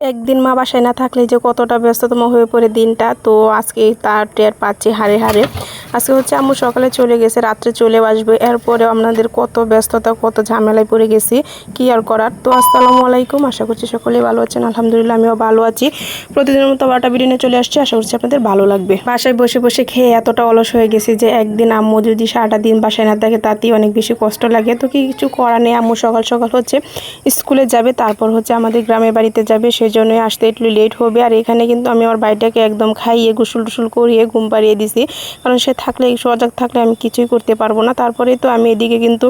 একদিন মা বাসায় না থাকলে যে কতটা ব্যস্ততম হয়ে পড়ে দিনটা, তো আজকে তার টের পাচ্ছি হারে হারে আজকে হচ্ছে আম্মু সকালে চলে গেছে, রাত্রে চলে আসবে। এরপরে আপনাদের কত ব্যস্ততা, কত ঝামেলায় পড়ে গেছি, কি আর করার? তো আসসালামু আলাইকুম, আশা করছি সকলেই ভালো আছেন। আলহামদুলিল্লাহ, আমিও ভালো আছি। প্রতিদিনের মতো বারোটা নিয়ে চলে আসছি, আশা করছি আপনাদের ভালো লাগবে। বাসায় বসে বসে খেয়ে এতটা অলস হয়ে গেছি যে একদিন আম্মু যদি সারাটা দিন বাসায় না থাকে, তাতেই অনেক বেশি কষ্ট লাগে। তো কি কিছু করা নেই, আম্মু সকাল সকাল হচ্ছে স্কুলে যাবে, তারপর হচ্ছে আমাদের গ্রামের বাড়িতে যাবে সেই জন্যই আসতে একটু লেট হবে। আর এখানে কিন্তু আমি আমার বাড়িটাকে একদম খাইয়ে গুসুল টুসুল করিয়ে, ঘুম পাড়িয়ে দিছি। কারণ সে থাকলে সজাগ থাকলে আমি কিছুই করতে পারব না। তারপরে তো আমি এদিকে কিন্তু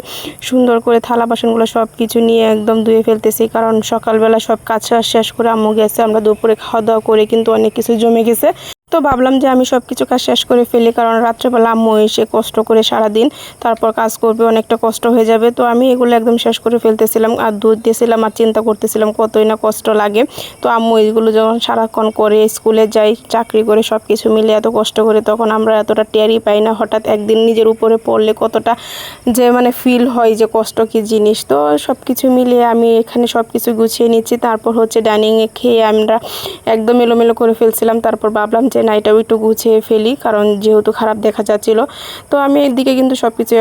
সুন্দর করে থালা বাসনগুলো সব কিছু নিয়ে একদম ধুয়ে ফেলতেছি, কারণ সকালবেলা সব কাজ শেষ করে আম্মু গেছে। আমরা দুপুরে খাওয়া দাওয়া করে কিন্তু অনেক কিছু জমে গেছে। তো ভাবলাম যে আমি সব কিছু কাজ শেষ করে ফেলি, কারণ রাত্রেবেলা আম্মু এসে কষ্ট করে সারা দিন তারপর কাজ করবে, অনেকটা কষ্ট হয়ে যাবে। তো আমি এগুলো একদম শেষ করে ফেলতেছিলাম, আর দুধ দিয়েছিলাম, আর চিন্তা করতেছিলাম কতই না কষ্ট লাগে। তো আম্মু এইগুলো যখন সারাক্ষণ করে স্কুলে যাই চাকরি করে সব কিছু মিলে এত কষ্ট করে, তখন আমরা এতটা টেরই পাই না, হঠাৎ একদিন নিজের উপরে পড়লে কতটা যে মানে ফিল হয় যে কষ্ট কি জিনিস। তো সব কিছু মিলিয়ে আমি এখানে সব কিছু গুছিয়ে নিচ্ছি, তারপর হচ্ছে ডাইনিংয়ে খেয়ে আমরা একদম এলোমেলো করে ফেলছিলাম, তারপর ভাবলাম যে না এটাও একটু গুছিয়ে ফেলি, কারণ যেহেতু খারাপ দেখা যাচ্ছিল। তো আমি এদিকে কিন্তু সব কিছু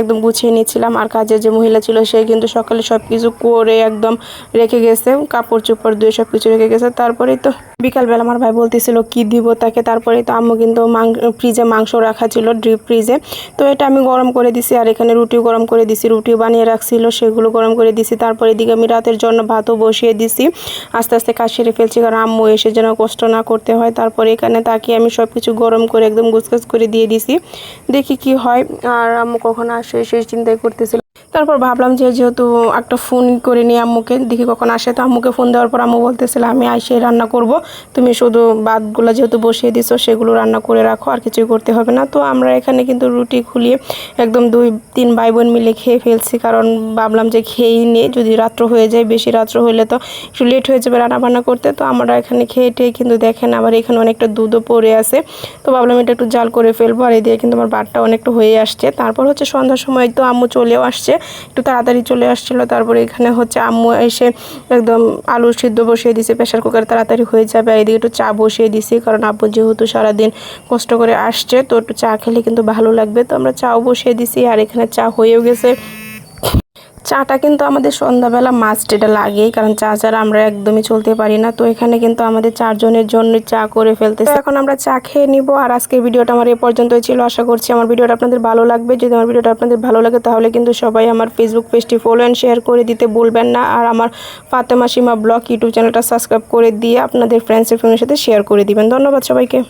একদম গুছিয়ে নিচ্ছিলাম আর কাজের যে মহিলা ছিল, সে কিন্তু সকালে সব কিছু করে একদম রেখে গেছে। কাপড় চোপড় দিয়ে সব কিছু রেখে গেছে। তারপরেই তো বিকালবেলা আমার ভাই বলতেছিল, কি দিব তাকে? তারপরে তো আম্মু কিন্তু ফ্রিজে মাংস রাখা ছিল ড্রিপ ফ্রিজে তো এটা আমি গরম করে দিছি, আর এখানে রুটিও গরম করে দিছি। রুটিও বানিয়ে রাখছিল, সেগুলো গরম করে দিছি। তারপরে এদিকে আমি রাতের জন্য ভাতও বসিয়ে দিছি। আস্তে আস্তে কাজ সেরে ফেলছি, কারণ আম্মু এসে যেন কষ্ট না করতে হয়। তারপরে এখানে তাকে আমি সব কিছু গরম করে একদম গুছগাছ করে দিয়ে দিছি। দেখি কি হয়। আর আম্মু কখন আসে সেই চিন্তাই করতেছিল তারপর ভাবলাম যে যেহেতু একটা ফোন করে নিই আম্মুকে, দেখি কখন আসে। তো আম্মুকে ফোন দেওয়ার পর আম্মু বলতেছিল, আমি আইসে রান্না করব। তুমি শুধু ভাতগুলো যেহেতু বসিয়ে দিছো, সেগুলো রান্না করে রাখো, আর কিছুই করতে হবে না। তো আমরা এখানে কিন্তু রুটি খুলিয়ে একদম দুই, তিন ভাই বোন মিলে খেয়ে ফেলছি। কারণ ভাবলাম যে খেয়েই নিয়ে, যদি রাত্র হয়ে যায়, বেশি রাত্র হলে তো একটু লেট হয়ে যাবে রান্না বান্না করতে। তো আমরা এখানে খেয়ে টেয়ে কিন্তু দেখেন আবার এখানে অনেকটা দুধও পড়ে আছে। তো ভাবলাম এটা একটু জাল করে ফেলব। আর এই দিয়ে কিন্তু আমার ভাতটা অনেকটা হয়ে আসছে। তারপর হচ্ছে সন্ধ্যার সময় তো আম্মু চলেও আসছে। একটু তাড়াতাড়ি চলে আসছিল। তারপরে এখানে হচ্ছে আম্মু এসে একদম আলু সিদ্ধ বসিয়ে দিছে প্রেশার কুকার তাড়াতাড়ি হয়ে যাবে এদিকে একটু চা বসিয়ে দিছি, কারণ আব্বু যেহেতু সারাদিন কষ্ট করে আসছে, তো একটু চা খেলে কিন্তু ভালো লাগবে। তো আমরা চাও বসিয়ে দিছি আর এখানে চা হয়েও গেছে। চাটা কিন্তু আমাদের সন্ধ্যাবেলা মাস্ট এটা লাগেই, কারণ চা ছাড়া আমরা একদমই চলতে পারি না। তো এখানে কিন্তু আমাদের চারজনের জন্য চা করে ফেলতেছে। এখন আমরা চা খেয়ে নিব, আর আজকের ভিডিওটা আমার এ পর্যন্তই ছিল। আশা করছি আমার ভিডিওটা আপনাদের ভালো লাগবে। যদি আমার ভিডিওটা আপনাদের ভালো লাগে, তাহলে কিন্তু সবাই আমার ফেসবুক পেজটি ফলো অ্যান্ড শেয়ার করে দিতে ভুলবেন না। আর আমার ফাতেমা সীমা ব্লগ ইউটিউব চ্যানেলটা সাবস্ক্রাইব করে দিয়ে আপনাদের ফ্রেন্ডসের ফ্রেন্ডের সাথে শেয়ার করে দিবেন। ধন্যবাদ সবাইকে।